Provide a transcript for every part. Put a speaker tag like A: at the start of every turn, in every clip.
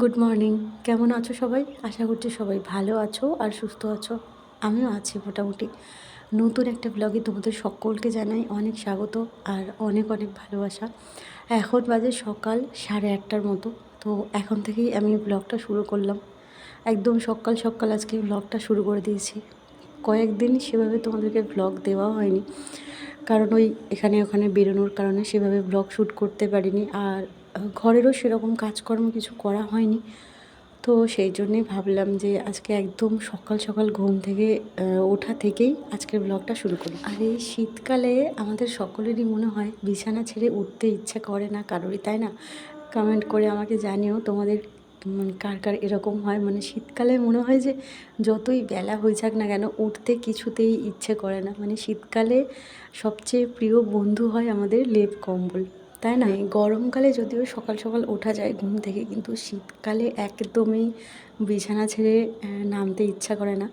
A: Good morning কেমন আছো সবাই? আশা করছি সবাই ভালো আছো আর সুস্থ আছো। আমিও আছি মোটামুটি। নতুন একটা ব্লগে তোমাদের সকলকে জানাই অনেক স্বাগত আর অনেক অনেক ভালোবাসা। এখন বাজে সকাল সাড়ে আটটার মতো। তো এখন থেকেই আমি ব্লগটা শুরু করলাম। একদম সকাল সকাল আজকে ব্লগটা শুরু করে দিয়েছি। কয়েকদিন সেভাবে তোমাদেরকে ব্লগ দেওয়া হয়নি। কারণ ওই এখানে ওখানে বেরোনোর কারণে সেভাবে ব্লগ শ্যুট করতে পারিনি। আর ঘরেরও সেরকম কাজকর্ম কিছু করা হয়নি। তো সেই জন্যেই ভাবলাম যে আজকে একদম সকাল সকাল ঘুম থেকে ওঠা থেকেই আজকের ব্লগটা শুরু করি। আর এই শীতকালে আমাদের সকলেরই মনে হয় বিছানা ছেড়ে উঠতে ইচ্ছা করে না কারোরই, তাই না? কমেন্ট করে আমাকে জানিও তোমাদের মানে কার কার এরকম হয়। মানে শীতকালে মনে হয় যে যতই বেলা হয়ে যাক না কেন, উঠতে কিছুতেই ইচ্ছে করে না। মানে শীতকালে সবচেয়ে প্রিয় বন্ধু হয় আমাদের লেপ কম্বল। তাই না? গরমকালে যদিও সকাল সকাল ওঠা যায় ঘুম থেকে, কিন্তু শীতকালে একদমই বিছানা ছেড়ে নামতে ইচ্ছা করে না।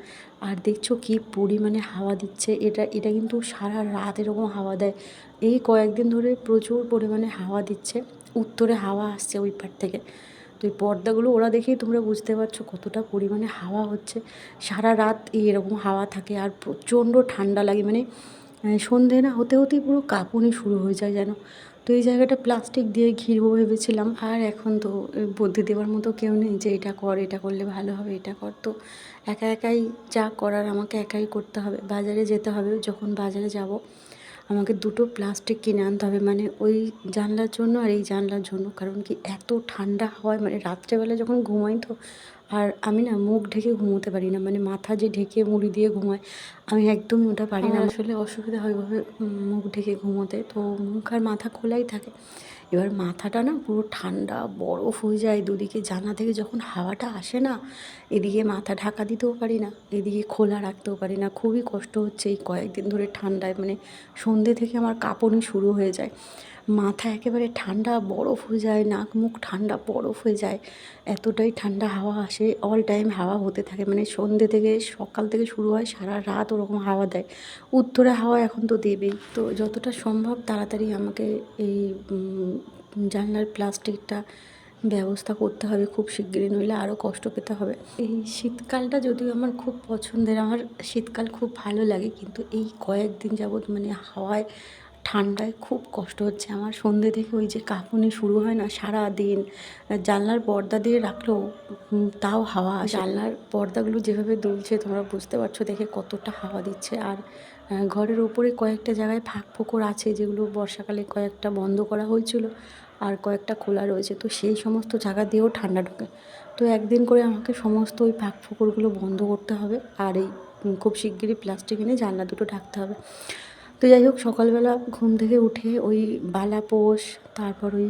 A: আর দেখছ কি পরিমাণে হাওয়া দিচ্ছে, এটা এটা কিন্তু সারা রাত এরকম হাওয়া দেয়। এই কয়েকদিন ধরে প্রচুর পরিমাণে হাওয়া দিচ্ছে, উত্তরে হাওয়া আসছে ওই পার থেকে। তো এই পর্দাগুলো ওরা দেখেই তোমরা বুঝতে পারছ কতটা পরিমাণে হাওয়া হচ্ছে। সারা রাত এরকম হাওয়া থাকে আর প্রচণ্ড ঠান্ডা লাগে মানে সন্ধে না, হতে হতেই পুরো কাঁপুনি শুরু হয়ে যায় যেন। তো এই জায়গাটা প্লাস্টিক দিয়ে ঘিরবো ভেবেছিলাম। আর এখন তো বুদ্ধি দেওয়ার মতো কেউ নেই যে এটা কর, এটা করলে ভালো হবে, এটা কর। তো একা একাই যা করার আমাকে একাই করতে হবে। বাজারে যেতে হবে, যখন বাজারে যাব আমাকে দুটো প্লাস্টিক কিনে আনতে হবে। মানে ওই জানলার জন্য আর এই জানলার জন্য। কারণ কি এত ঠান্ডা হয় মানে রাত্রেবেলা যখন ঘুমাই তো আর আমি না মুখ ঢেকে ঘুমোতে পারি না। মানে মাথা যে ঢেকে মুড়ি দিয়ে ঘুমাই আমি একদমই ওটা পারি না। আসলে অসুবিধা হয় ওইভাবে মুখ ঢেকে ঘুমোতে। তো মুখ আর মাথা খোলাই থাকে। এবার মাথাটা না পুরো ঠান্ডা, বরফ হয়ে যায়। দুদিকে জানা থেকে যখন হাওয়াটা আসে না এদিকে মাথা ঢাকা দিতেও পারি না, এদিকে খোলা রাখতেও পারি না। খুবই কষ্ট হচ্ছে এই কয়েকদিন ধরে ঠান্ডায় মানে সন্ধে থেকে আমার কাঁপুনি শুরু হয়ে যায়। মাথা একেবারে ঠান্ডা বরফ হয়ে যায়, নাক মুখ ঠান্ডা বরফ হয়ে যায়। এতটাই ঠান্ডা হাওয়া আসে অল টাইম হাওয়া হতে থাকে। মানে সন্ধ্যে থেকে সকাল থেকে শুরু হয়, সারা রাত ওরকম হাওয়া দেয়। উত্তরে হাওয়া এখন তো দেবেই। তো যতটা সম্ভব তাড়াতাড়ি আমাকে এই জানলার প্লাস্টিকটা ব্যবস্থা করতে হবে খুব শিগগিরই, নইলে আরও কষ্ট পেতে হবে। এই শীতকালটা যদিও আমার খুব পছন্দের, আমার শীতকাল খুব ভালো লাগে, কিন্তু এই কয়েকদিন যাবৎ মানে হাওয়ায়, ঠান্ডায় খুব কষ্ট হচ্ছে। আমার সন্ধ্যে থেকে ওই যে কাঁপুনি শুরু হয় না সারা দিন জানলার পর্দা দিয়ে রাখলেও তাও হাওয়া জানলার পর্দাগুলো যেভাবে দুলছে, তোমরা বুঝতে পারছ দেখে কতটা হাওয়া দিচ্ছে। আর ঘরের ওপরে কয়েকটা জায়গায় ফাঁক ফোকর আছে, যেগুলো বর্ষাকালে কয়েকটা বন্ধ করা হয়েছিল। আর কয়েকটা খোলা রয়েছে। তো সেই সমস্ত জায়গা দিয়েও ঠান্ডা ঢোকে। তো একদিন করে আমাকে সমস্ত ওই ফাঁক ফোকরগুলো বন্ধ করতে হবে আর এই খুব শিগগিরই প্লাস্টিক এনে জানলা দুটো ঢাকতে হবে। তো যাই হোক, সকালবেলা ঘুম থেকে উঠে ওই বালাপোষ তারপর ওই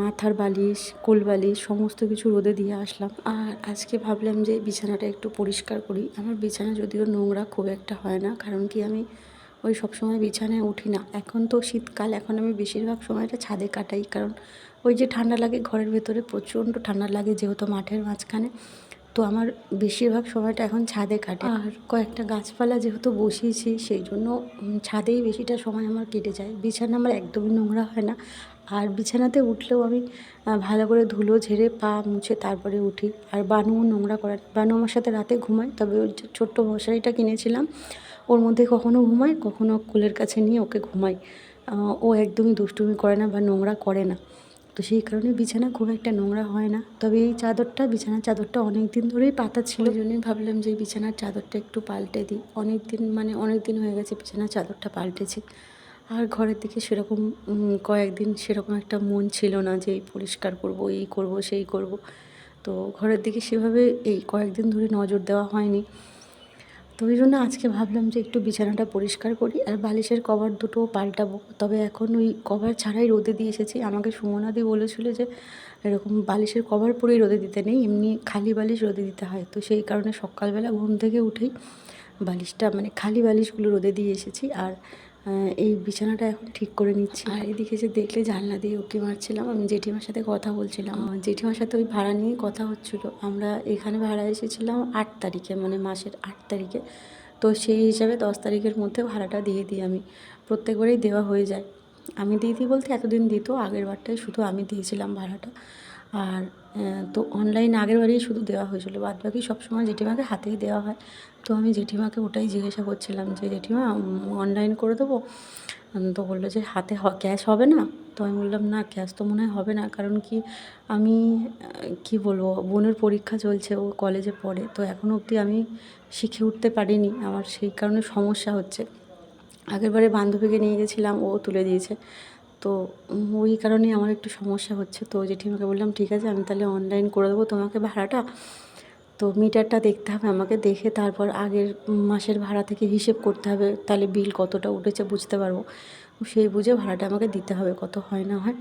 A: মাথার বালিশ, কোল বালিশ, সমস্ত কিছু রোদে দিয়ে আসলাম। আর আজকে ভাবলাম যে বিছানাটা একটু পরিষ্কার করি। আমার বিছানা যদিও নোংরা খুব একটা হয় না, কারণ কি আমি ওই সবসময় বিছানায় উঠি না। এখন তো শীতকাল এখন আমি বেশিরভাগ সময়টা ছাদে কাটাই। কারণ ওই যে ঠান্ডা লাগে ঘরের ভেতরে প্রচণ্ড ঠান্ডা লাগে যেহেতু মাঠের মাঝখানে। তো আমার বেশিরভাগ সময়টা এখন ছাদে কাটে। আর কয়েকটা গাছপালা যেহেতু বসিয়েছি সেই জন্য ছাদেই বেশিটা সময় আমার কেটে যায়। বিছানা আমার একদমই নোংরা হয় না। আর বিছানাতে উঠলেও আমি ভালো করে ধুলো ঝেড়ে পা মুছে তারপরে উঠি। আর বানুও নোংরা করে বানু আমার সাথে রাতে ঘুমায়। তবে ওই ছোট্ট মশারিটা কিনেছিলাম ওর মধ্যে কখনো ঘুমায়, কখনো কুলের কাছে নিয়ে ওকে ঘুমাই ও একদমই দুষ্টুমি করে না বা নোংরা করে না। তো সেই কারণে বিছানা খুব একটা নোংরা হয় না। তবে এই চাদরটা, বিছানার চাদরটা অনেক দিন ধরেই পাতা ছিল। ওই জন্যই ভাবলাম যে বিছানার চাদরটা একটু পাল্টে দিই। অনেক দিন মানে অনেক দিন হয়ে গেছে বিছানার চাদরটা পাল্টেছি। আর ঘরের দিকে সেরকম কয়েকদিন সেরকম একটা মন ছিল না যে পরিষ্কার করব, এই করব, সেই করব। তো ঘরের দিকে সেভাবে এই কয়েকদিন ধরে নজর দেওয়া হয়নি। তো ওই জন্য আজকে ভাবলাম যে একটু বিছানাটা পরিষ্কার করি আর বালিশের কভার দুটো পাল্টাবো। তবে এখন ওই কভার ছাড়াই রোদে দিয়ে এসেছি। আমাকে সুমনাদি বলেছিল যে এরকম বালিশের কভার পরেই রোদে দিতে নেই, এমনি খালি বালিশ রোদে দিতে হয়। তো সেই কারণে সকালবেলা ঘুম থেকে উঠেই বালিশটা মানে খালি বালিশগুলো রোদে দিয়ে এসেছি। আর এই বিছানাটা এখন ঠিক করে নিচ্ছি। আর এদিকে যে দেখলে জানলা দিয়ে উঁকি মারছিলাম আমি জেঠিমার সাথে কথা বলছিলাম। জেঠিমার সাথে ওই ভাড়া নিয়ে কথা হচ্ছিল। আমরা এখানে ভাড়া এসেছিলাম আট তারিখে মানে মাসের আট তারিখে। তো সেই হিসাবে দশ তারিখের মধ্যে ভাড়াটা দিয়ে দিই আমি। প্রত্যেকবারেই দেওয়া হয়ে যায়। আমি দিয়ে দিই বলতে এতদিন দিত আগের বারটায় শুধু আমি দিয়েছিলাম ভাড়াটা। আর তো অনলাইন আগের বারেই শুধু দেওয়া হয়েছিলো। বাদ বাকি সবসময় জেঠিমাকে হাতেই দেওয়া হয়। তো আমি জেঠিমাকে ওটাই জিজ্ঞাসা করছিলাম যে, জেঠিমা অনলাইন করে দেবো? তো বলল যে, হাতে ক্যাশ হবে না? তো আমি বললাম, না ক্যাশ তো মনে হয় হবে না। কারণ কি, আমি কি বলব, বোনের পরীক্ষা চলছে, ও কলেজে পড়ে। তো এখনও অবধি আমি শিখে উঠতে পারিনি। আমার সেই কারণে সমস্যা হচ্ছে। আগেরবারে বান্ধবীকে নিয়ে গেছিলাম, ও তুলে দিয়েছে। তো ওই কারণেই আমার একটু সমস্যা হচ্ছে। তো জেঠিমাকে বললাম, ঠিক আছে, আমি তাহলে অনলাইন করে দেবো তোমাকে ভাড়াটা। তো মিটারটা দেখতে হবে আমাকে, দেখে তারপর আগের মাসের ভাড়া থেকে হিসেব করতে হবে, তাহলে বিল কতটা উঠেছে বুঝতে পারব। সেই বুঝে ভাড়াটা আমাকে দিতে হবে, কত হয় না হয়।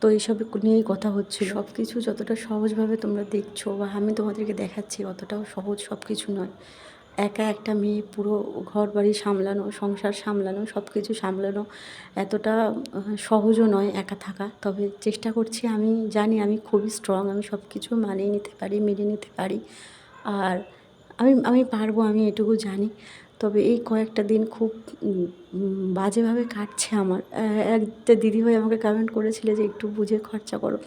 A: তো এইসব নিয়েই কথা হচ্ছে সব কিছু যতটা সহজভাবে তোমরা দেখছ বা আমি তোমাদেরকে দেখাচ্ছি, অতটাও সহজ সব কিছু নয়। একা একটা মেয়ে পুরো ঘর বাড়ি সামলানো, সংসার সামলানো সব কিছু সামলানো এতটা সহজও নয় একা থাকা। তবে চেষ্টা করছি, আমি জানি আমি খুবই স্ট্রং আমি সব কিছু মানিয়ে নিতে পারি, মেনে নিতে পারি। আর আমি আমি পারব, আমি এটুকু জানি। তবে এই কয়েকটা দিন খুব বাজেভাবে কাটছে আমার। একটা দিদিভাই আমাকে কমেন্ট করেছিলে যে, একটু বুঝে খরচা করো।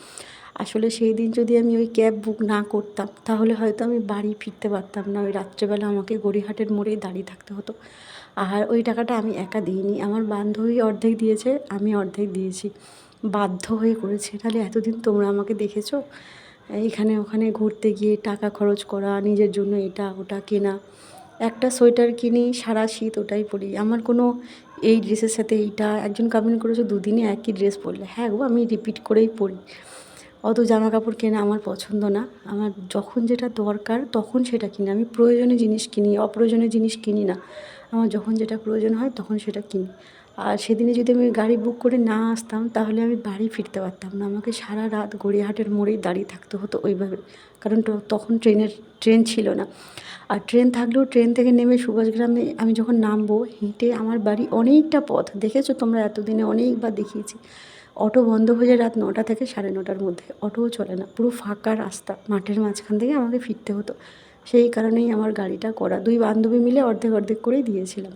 A: আসলে সেই দিন যদি আমি ওই ক্যাব বুক না করতাম, তাহলে হয়তো আমি বাড়ি ফিরতে পারতাম না। ওই রাত্রেবেলা আমাকে গড়িহাটের মোড়েই দাঁড়িয়ে থাকতে হতো। আর ওই টাকাটা আমি একা দিইনি। আমার বান্ধবী অর্ধেক দিয়েছে, আমি অর্ধেক দিয়েছি। বাধ্য হয়ে করেছে। তাহলে এতদিন তোমরা আমাকে দেখেছ? এখানে ওখানে ঘুরতে গিয়ে টাকা খরচ করা, নিজের জন্য এটা, ওটা কেনা। একটা সোয়েটার কিনি, সারা শীত ওটাই পরি। আমার কোনো এই ড্রেসের সাথে এইটা, একজন কমেন্ট করেছে, দুদিনে একই ড্রেস পরলে। হ্যাঁ গো, আমি রিপিট করেই পরি। অত জামা কাপড় কেনা আমার পছন্দ না। আমার যখন যেটা দরকার তখন সেটা কিনি। আমি প্রয়োজনীয় জিনিস কিনি, অপ্রয়োজনীয় জিনিস কিনি না। আমার যখন যেটা প্রয়োজন হয় তখন সেটা কিনি। আর সেদিনে যদি আমি গাড়ি বুক করে না আসতাম তাহলে আমি বাড়ি ফিরতে পারতাম না। আমাকে সারা রাত গড়িয়াহাটের মোড়েই দাঁড়িয়ে থাকতে হতো ওইভাবে। কারণ তখন ট্রেনের, ট্রেন ছিল না। আর ট্রেন থাকলেও ট্রেন থেকে নেমে সুভাষগ্রামে আমি যখন নামবো, হেঁটে আমার বাড়ি অনেকটা পথ। দেখেছ তোমরা এতদিনে অনেকবার দেখিয়েছি। অটো বন্ধ হয়ে যায় রাত নটা থেকে সাড়ে নটার মধ্যে। অটোও চলে না। পুরো ফাঁকা রাস্তা। মাঠের মাঝখান থেকে আমাকে ফিরতে হতো। সেই কারণেই আমার গাড়িটা করা। দুই বান্ধবী মিলে অর্ধেক অর্ধেক করেই দিয়েছিলাম।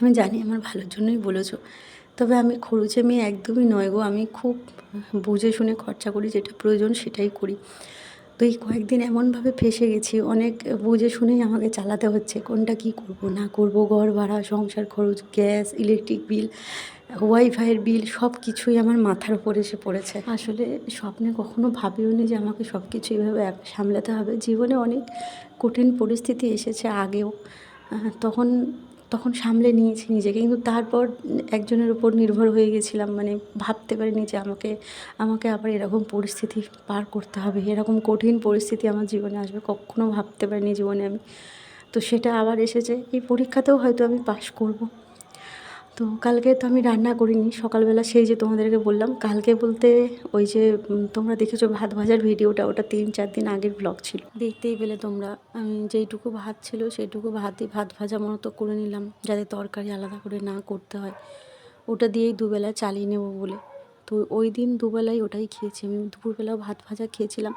A: আমি জানি আমার ভালোর জন্যই বলেছ। তবে আমি খরচে মেয়ে একদমই নয় গো। আমি খুব বুঝে শুনে খরচা করি, যেটা প্রয়োজন সেটাই করি। তো এই কয়েকদিন এমনভাবে ফেসে গেছি। অনেক বুঝে শুনেই আমাকে চালাতে হচ্ছে। কোনটা কি করব, না করব, ঘর ভাড়া, সংসার খরচ, গ্যাস, ইলেকট্রিক বিল। ওয়াইফাইয়ের বিল সব কিছুই আমার মাথার উপর এসে পড়েছে। আসলে স্বপ্নে কখনো ভাবিও নি যে আমাকে সব কিছু এইভাবে একা সামলাতে হবে। জীবনে অনেক কঠিন পরিস্থিতি এসেছে আগেও। তখন তখন সামলে নিয়েছি নিজেকে। কিন্তু তারপর একজনের উপর নির্ভর হয়ে গেছিলাম। মানে ভাবতে পারিনি যে আমাকে আমাকে আবার এরকম পরিস্থিতি পার করতে হবে। এরকম কঠিন পরিস্থিতি আমার জীবনে আসবে কখনো ভাবতে পারিনি জীবনে আমি। তো সেটা আবার এসেছে। এই পরীক্ষাতেও হয়তো আমি পাশ করব। তো কালকে তো আমি রান্না করিনি, সকালবেলা সেই যে তোমাদেরকে বললাম, কালকে বলতে ওই যে তোমরা দেখেছ ভাত ভাজার ভিডিওটা, ওটা তিন চার দিন আগের ব্লগ ছিল। দেখতেই পেলে তোমরা আমি যেইটুকু ভাত ছিল সেইটুকু ভাতই ভাত ভাজা মতো করে নিলাম, যাতে তরকারি আলাদা করে না করতে হয়। ওটা দিয়েই দুবেলা চালিয়ে নেব বলে। তো ওই দিন দুবেলাই ওটাই খেয়েছি, আমি দুপুরবেলাও ভাত ভাজা খেয়েছিলাম,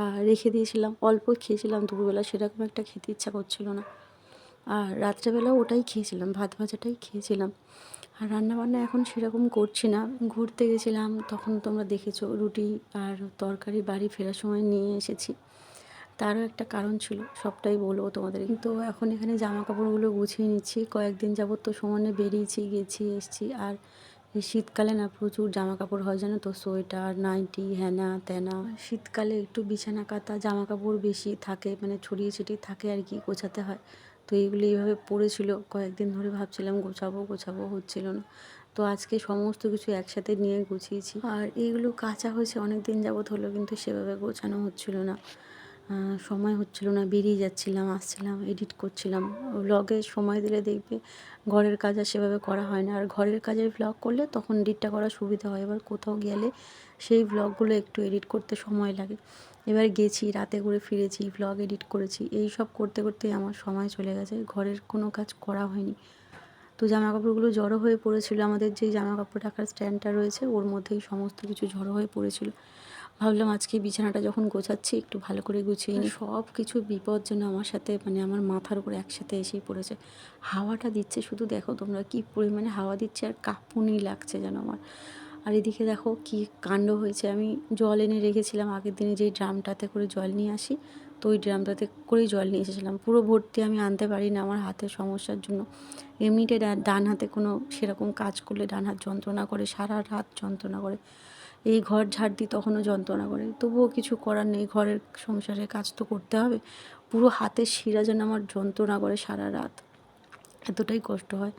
A: আর রেখে দিয়েছিলাম, অল্প খেয়েছিলাম দুপুরবেলা, সেরকম একটা খেতে ইচ্ছা করছিল না। আর রাত্রেবেলা ওটাই খেয়েছিলাম, ভাত ভাজাটাই খেয়েছিলাম। আর রান্নাবান্না এখন সেরকম করছি না। ঘুরতে গেছিলাম, তখন তোমরা দেখেছ রুটি আর তরকারি বাড়ি ফেরার সময় নিয়ে এসেছি। তারও একটা কারণ ছিল, সবটাই বলব তোমাদের। কিন্তু এখন এখানে জামা কাপড়গুলো গুছিয়ে নিচ্ছি, কয়েকদিন যাবত তো সমানে বেরিয়েছি, গেছি, এসছি। আর শীতকালে না প্রচুর জামা কাপড় হয়, জানো তো? সোয়েটার, নাইটি হ্যানা ত্যানা শীতকালে একটু বিছানা কাতা জামা কাপড় বেশি থাকে মানে ছড়িয়ে ছিটিয়ে থাকে আর কি, গোছাতে হয়। তো এইগুলো এইভাবে পড়েছিল। কয়েকদিন ধরে ভাবছিলাম গোছাবো গোছাবো, হচ্ছিল না। তো আজকে সমস্ত কিছু একসাথে নিয়ে গুছিয়েছি। আর এইগুলো কাঁচা হয়েছে অনেক দিন যাবত হলো, কিন্তু সেভাবে গোছানো হচ্ছিল না। সময় হচ্ছিল না, বেরিয়ে যাচ্ছিলাম, আসছিলাম, এডিট করছিলাম। ব্লগে সময় দিলে দেখবে ঘরের কাজ আর সেভাবে করা হয় না। আর ঘরের কাজের ব্লগ করলে তখন এডিটটা করা সুবিধা হয়। এবার কোথাও গেলে সেই ব্লগগুলো একটু এডিট করতে সময় লাগে। এবার গেছি, রাতে করে ফিরেছি ব্লগ এডিট করেছি, এই সব করতে করতেই আমার সময় চলে গেছে, ঘরের কোনো কাজ করা হয়নি। তো জামা কাপড়গুলো জড়ো হয়ে পড়েছিল, আমাদের যেই জামা কাপড় রাখার স্ট্যান্ডটা রয়েছে, ওর মধ্যেই সমস্ত কিছু জড়ো হয়ে পড়েছিল। ভাবলাম আজকে বিছানাটা যখন গোছাচ্ছি, একটু ভালো করে গুছিয়ে নিই। সব কিছু বিপদ যেন আমার সাথে মানে আমার মাথার উপর একসাথে এসেই পড়েছে। হাওয়াটা দিচ্ছে, শুধু দেখো তোমরা কি পরিমাণে হাওয়া দিচ্ছে আর কাঁপুনি লাগছে যেন আমার। আর এদিকে দেখো কি কাণ্ড হয়েছে। আমি জল এনে রেখেছিলাম আগের দিনে যেই ড্রামটাতে করে জল নিয়ে আসি, তো ওই ড্রামটাতে করেই জল নিয়ে এসেছিলাম। পুরো ভর্তি আমি আনতে পারি না আমার হাতের সমস্যার জন্য। এমনিতে ডান হাতে কোনো সেরকম কাজ করলে ডান হাত যন্ত্রণা করে, সারা রাত যন্ত্রণা করে। এই ঘর ঝাড় দিই তখনও যন্ত্রণা করে। তবুও কিছু করার নেই, ঘরের সংসারের কাজ তো করতে হবে। পুরো হাতের শিরা যেন আমার যন্ত্রণা করে সারা রাত। এতটাই কষ্ট হয়।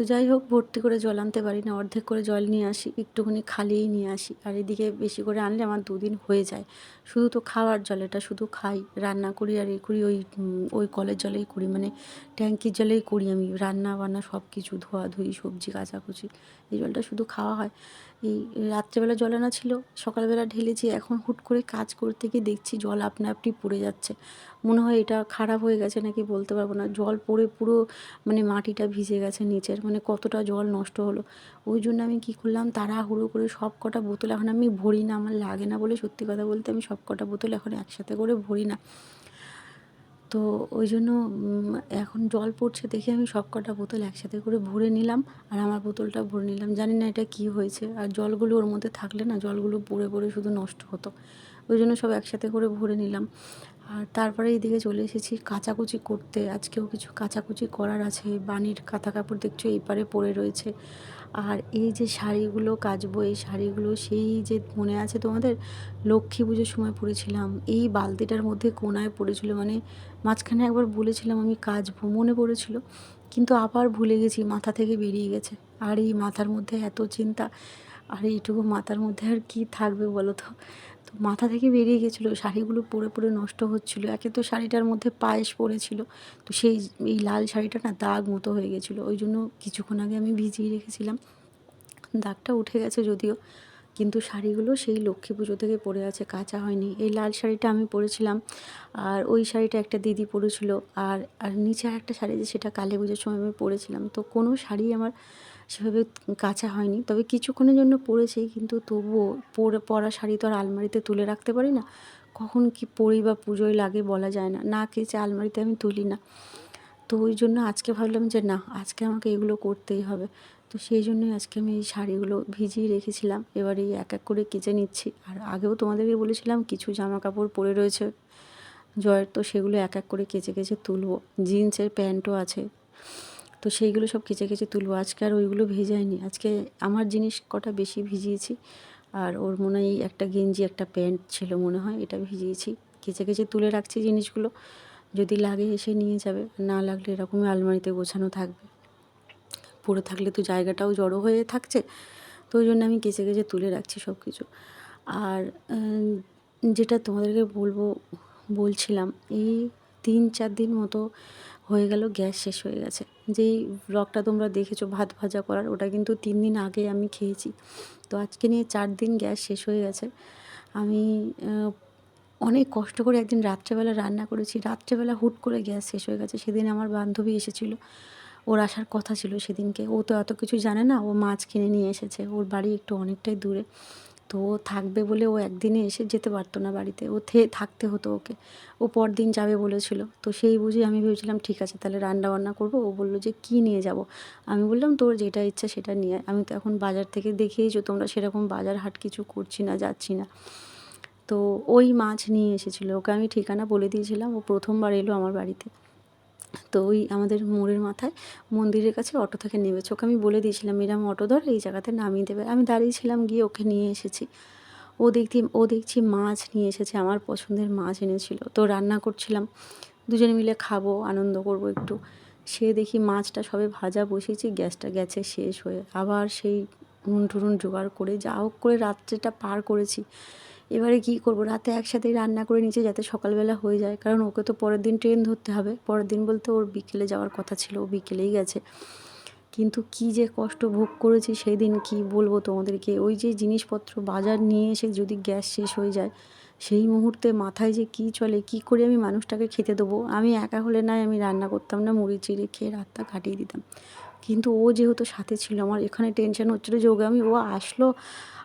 A: তো যাই হোক, ভর্তি করে জল আনতে পারি না, অর্ধেক করে জল নিয়ে আসি, একটুখানি খালিয়েই নিয়ে আসি। আর এদিকে বেশি করে আনলে আমার দুদিন হয়ে যায়। শুধু তো খাওয়ার জল এটা শুধু খাই, রান্না করি আর এ করি, ওই ওই কলের জলেই করি মানে ট্যাঙ্কির জলেই করি আমি রান্না বান্না সব কিছু ধোয়া ধুই সবজি, কাচাকুচি, এই জলটা শুধু খাওয়া হয়। এই রাত্রেবেলা জল আনা ছিল, সকালবেলা ঢেলেছি এখন হুট করে কাজ করতে গিয়ে দেখছি জল আপনা আপনি পড়ে যাচ্ছে। মনে হয় এটা খারাপ হয়ে গেছে নাকি বলতে পারব না। জল পড়ে পুরো মানে মাটিটা ভিজে গেছে নিচের মানে কতটা জল নষ্ট হলো। ওই জন্য আমি কী করলাম, তাড়াহুড়ো করে সব কটা বোতল, এখন আমি ভরি না, আমার লাগে না বলে সত্যি কথা বলতে আমি সব কটা বোতল এখন একসাথে করে ভরি না। তো ওই জন্য এখন জল পড়ছে দেখে আমি সব কটা বোতল একসাথে করে ভরে নিলাম আর আমার বোতলটা ভরে নিলাম। জানি না এটা কি হয়েছে। আর জলগুলো ওর মধ্যে থাকলে না, জলগুলো পড়ে পড়ে শুধু নষ্ট হতো। ওই জন্য সব একসাথে করে ভরে নিলাম। আর তারপরে এইদিকে চলে এসেছি কাচাকুচি করতে। আজকেও কিছু কাচাকুচি করার আছে। বানির কাঁথা কাপড় দেখছ, এই পারে পড়ে রয়েছে। আর এই যে শাড়িগুলো কাচবো, এই শাড়িগুলো, সেই যে মনে আছে তোমাদের? লক্ষ্মী পুজোর সময় পরেছিলাম। এই বালতিটার মধ্যে কোনায় পড়েছিল। মানে মাঝখানে একবার বলেছিলাম আমি কাচবো, মনে পড়েছিল। কিন্তু আবার ভুলে গেছি, মাথা থেকে বেরিয়ে গেছে। আর এই মাথার মধ্যে এত চিন্তা। আর এইটুকু মাথার মধ্যে আর কি থাকবে বলো তো? তো মাথা থেকে বেরিয়ে গেছিল, শাড়িগুলো পরে পরে নষ্ট হচ্ছিল, একে তো শাড়িটার মধ্যে পায়েস পড়েছিল, তো সেই এই লাল শাড়িটা না দাগ মতো হয়ে গেছিল, ওই জন্য কিছুক্ষণ আগে আমি ভিজিয়ে রেখেছিলাম, দাগটা উঠে গেছে যদিও, কিন্তু শাড়িগুলো সেই লক্ষ্মী পুজো থেকে পরে আছে, কাঁচা হয়নি, এই লাল শাড়িটা আমি পরেছিলাম, আর ওই শাড়িটা একটা দিদি পরেছিল, আর আর নিচে একটা শাড়ি যে সেটা কালী পুজোর সময় আমি পরেছিলাম, তো কোনো শাড়ি আমার সেভাবে কাঁচা হয়নি। তবে কিছুক্ষণের জন্য পরেছি কিন্তু তবুও পরে পরা শাড়ি তো আর আলমারিতে তুলে রাখতে পারি না। কখন কি পরি বা পুজোয় লাগে বলা যায় না। না কেচে আলমারিতে আমি তুলি না। তো ওই জন্য আজকে ভাবলাম যে না, আজকে আমাকে এগুলো করতেই হবে। তো সেই জন্যই আজকে আমি এই শাড়িগুলো ভিজিয়ে রেখেছিলাম। এবার এই এক এক করে কেচে নিচ্ছি। আর আগেও তোমাদেরকে বলেছিলাম, কিছু জামা কাপড় পরে রয়েছে। জয়ের তো সেগুলো এক এক করে কেচে কেচে তুলবো। জিন্সের প্যান্টও আছে। তো সেইগুলো সব কেচে কেচে তুলবো। আজকে আর ওইগুলো ভেজাইনি। আজকে আমার জিনিস কটা বেশি ভিজিয়েছি। আর ওর মনে হয় একটা গেঞ্জি, একটা প্যান্ট ছিল মনে হয়, এটা ভিজিয়েছি। কেচে কেচে তুলে রাখছি জিনিসগুলো। যদি লাগে এসে নিয়ে যাবে না লাগলে এরকমই আলমারিতে গোছানো থাকবে। পড়ে থাকলে তো জায়গাটাও জড়ো হয়ে থাকছে, তো ওই জন্য আমি কেচে কেচে তুলে রাখছি সব কিছু আর যেটা তোমাদেরকে বলব, বলছিলাম, এই তিন চার দিন মতো হয়ে গেল, গ্যাস শেষ হয়ে গেছে। যেই ব্লগটা তোমরা দেখেছ, ভাত ভাজা করার, ওটা কিন্তু তিন দিন আগে আমি খেয়েছি। তো আজকে নিয়ে চার দিন গ্যাস শেষ হয়ে গেছে। আমি অনেক কষ্ট করে একদিন রাত্রেবেলা রান্না করেছি। রাত্রেবেলা হুট করে গ্যাস শেষ হয়ে গেছে। সেদিন আমার বান্ধবী এসেছিল। ওর আসার কথা ছিল সেদিনকে। ও তো এত কিছু জানে না। ও মাছ কিনে নিয়ে এসেছে। ওর বাড়ি একটু অনেকটাই দূরে। তো ও থাকবে বলে ও একদিনে এসে যেতে পারতো না বাড়িতে। ও থাকতে হতো ওকে। ও পরদিন যাবে বলেছিল। তো সেই বুঝে আমি ভেবেছিলাম, ঠিক আছে, তাহলে রান্না বান্না করব। ও বলল যে, কী নিয়ে যাব? আমি বললাম, তোর যেটা ইচ্ছা সেটা নিয়ে। আমি তো এখন বাজার থেকে দেখিয়েছো, তোমরা সেরকম বাজার হাট কিছু করছি না, যাচ্ছি না। তো ওই মাছ নিয়ে এসেছিল। ওকে আমি ঠিকানা বলে দিয়েছিলাম। ও প্রথমবার এলো আমার বাড়িতে। তো ওই আমাদের মোড়ের মাথায় মন্দিরের কাছে অটো থেকে নেমেছে। ওকে আমি বলে দিয়েছিলাম এরম অটো ধর, এই জায়গাতে নামিয়ে দেবে। আমি দাঁড়িয়েছিলাম গিয়ে ওকে নিয়ে এসেছি। ও দেখছি ও দেখছি মাছ নিয়ে এসেছে, আমার পছন্দের মাছ এনেছিল। তো রান্না করছিলাম, দুজনে মিলে খাব, আনন্দ করব একটু। সে দেখি মাছটা সবে ভাজা বসিয়েছি, গ্যাসটা গেছে, শেষ হয়ে আবার সেই নুন টুনুন জোগাড় করে, যা হোক করে রাত্রিটা পার করেছি। এবারে কী করব? রাতে একসাথেই রান্না করে নিচে যাতে সকালবেলা হয়ে যায়। কারণ ওকে তো পরের দিন ট্রেন ধরতে হবে। পরের দিন বলতে ওর বিকেলে যাওয়ার কথা ছিল, ও বিকেলেই গেছে। কিন্তু কি যে কষ্ট ভোগ করেছি, সেই দিন কি বলব তোমাদেরকে? ওই যে জিনিসপত্র বাজার নিয়ে এসে যদি গ্যাস শেষ হয়ে যায়, সেই মুহূর্তে মাথায় যে কি চলে, কি করে আমি মানুষটাকে খেতে দেবো? আমি একা হলে নাই, আমি রান্না করতাম না, মুড়ি চিড়ে খেয়ে রাতটা কাটিয়ে দিতাম। কিন্তু ও যেহেতু সাথে ছিল, আমার এখানে টেনশন হচ্ছিল যে ওকে আমি, ও আসলো,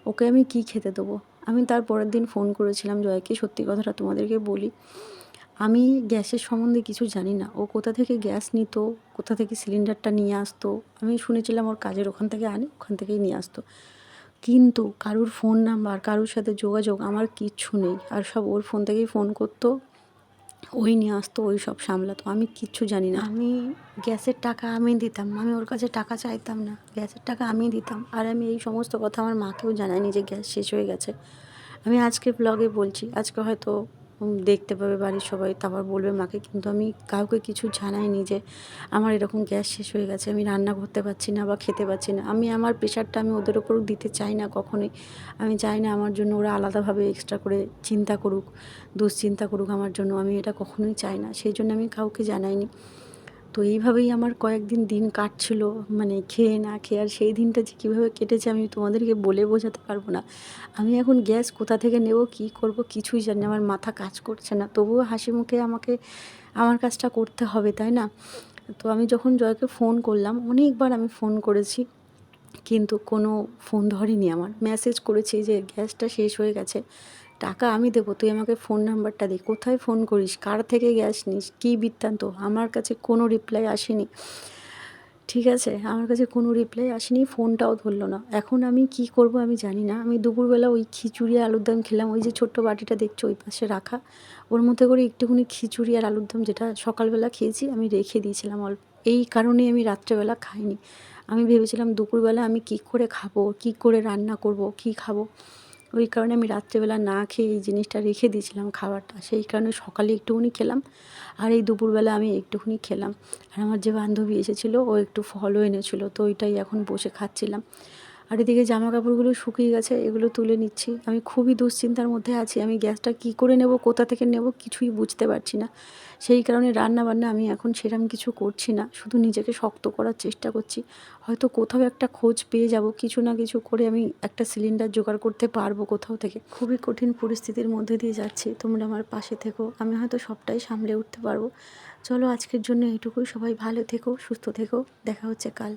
A: ওকে আমি কি খেতে দেবো? আমি তার পরের দিন ফোন করেছিলাম, জয়কে, সত্যি কথাটা তোমাদেরকে বলি। আমি গ্যাসের সম্বন্ধে কিছু জানি না। ও কোথা থেকে গ্যাস নিত, কোথা থেকে সিলিন্ডারটা নিয়ে আসতো, আমি শুনেছিলাম ওর কাজের ওখান থেকে আনে, ওখান থেকেই নিয়ে আসতো। কিন্তু কারুর ফোন নাম্বার কারুর সাথে যোগাযোগ আমার কিচ্ছু নেই। আর সব ওর ফোন থেকেই ফোন করতো। ওই নিয়ে আসতো, ওই সব সামলাতো, আমি কিচ্ছু জানি না। আমি গ্যাসের টাকা আমি দিতাম, আমি ওর কাছে টাকা চাইতাম না, গ্যাসের টাকা আমি দিতাম। আর আমি এই সমস্ত কথা আমার মাকেও জানাইনি যে গ্যাস শেষ হয়ে গেছে। আমি আজকে ব্লগে বলছি, আজকে হয়তো দেখতে পাবে বাড়ির সবাই, তারপর বলবে মাকে, কিন্তু আমি কাউকে কিছু জানাইনি যে আমার এরকম গ্যাস শেষ হয়ে গেছে, আমি রান্না করতে পারছি না বা খেতে পারছি না। আমি আমার প্রেশারটা আমি ওদের ওপর দিতে চাই না কখনোই। আমি চাই না আমার জন্য ওরা আলাদাভাবে এক্সট্রা করে চিন্তা করুক, দুশ্চিন্তা করুক আমার জন্য। আমি এটা কখনোই চাই না। সেই জন্য আমি কাউকে জানাইনি। তো এইভাবেই আমার কয়েকদিন দিন কাটছিল। মানে খেয়ে না খেয়ে আর সেই দিনটা যে কীভাবে কেটেছে আমি তোমাদেরকে বলে বোঝাতে পারব না। আমি এখন গ্যাস কোথা থেকে নেব, কী করব কিছুই জানি আমার মাথা কাজ করছে না। তবুও হাসি মুখে আমাকে, আমার কাজটা করতে হবে, তাই না? তো আমি যখন জয়কে ফোন করলাম, অনেকবার আমি ফোন করেছি, কিন্তু কোনো ফোন ধরেনি আমার। মেসেজ করেছি যে গ্যাসটা শেষ হয়ে গেছে। টাকা আমি দেবো, তুই আমাকে ফোন নাম্বারটা দে, কোথায় ফোন করিস? কার থেকে গ্যাস নিস? কী বৃত্তান্ত? আমার কাছে কোনো রিপ্লাই আসেনি। ঠিক আছে, আমার কাছে কোনো রিপ্লাই আসেনি ফোনটাও ধরলো না। এখন আমি কি করব আমি জানি না। আমি দুপুরবেলা ওই খিচুড়ি আলুর দম খেলাম, ওই যে ছোট্ট বাটিটা দেখছ ওই পাশে রাখা। ওর মধ্যে করে একটুখানি খিচুড়ি আর আলুর দম যেটা সকালবেলা খেয়েছি, আমি রেখে দিয়েছিলাম অল্প। এই কারণেই আমি রাত্রেবেলা খাইনি। আমি ভেবেছিলাম দুপুরবেলা আমি কি করে খাব, কি করে রান্না করব, কি খাব? ওই কারণে আমি রাত্রেবেলা না খেয়ে এই জিনিসটা রেখে দিয়েছিলাম খাবারটা। সেই কারণে সকালে একটুখানি খেলাম আর এই দুপুরবেলা আমি একটুখানি খেলাম। আর আমার যে বান্ধবী এসেছিল, ও একটু ফলও এনেছিলো, তো ওইটাই এখন বসে খাচ্ছিলাম। আর এদিকে জামা কাপড়গুলো শুকিয়ে গেছে, এগুলো তুলে নিচ্ছি। আমি খুবই দুশ্চিন্তার মধ্যে আছি, আমি গ্যাসটা কি করে নেব, কোথা থেকে নেব কিছুই বুঝতে পারছি না। সেই কারণে রান্না বান্না আমি এখন সেরকম কিছু করছি না, শুধু নিজেকে শক্ত করার চেষ্টা করছি। হয়তো কোথাও একটা খোঁজ পেয়ে যাব, কিছু না কিছু করে আমি একটা সিলিন্ডার জোগাড় করতে পারব কোথাও থেকে। খুবই কঠিন পরিস্থিতির মধ্যে দিয়ে যাচ্ছি, তোমরা আমার পাশে থেকো, আমি হয়তো সবটাই সামলে উঠতে পারব। চলো আজকের জন্য এইটুকুই, সবাই ভালো থেকো, সুস্থ থেকো, দেখা হচ্ছে কাল।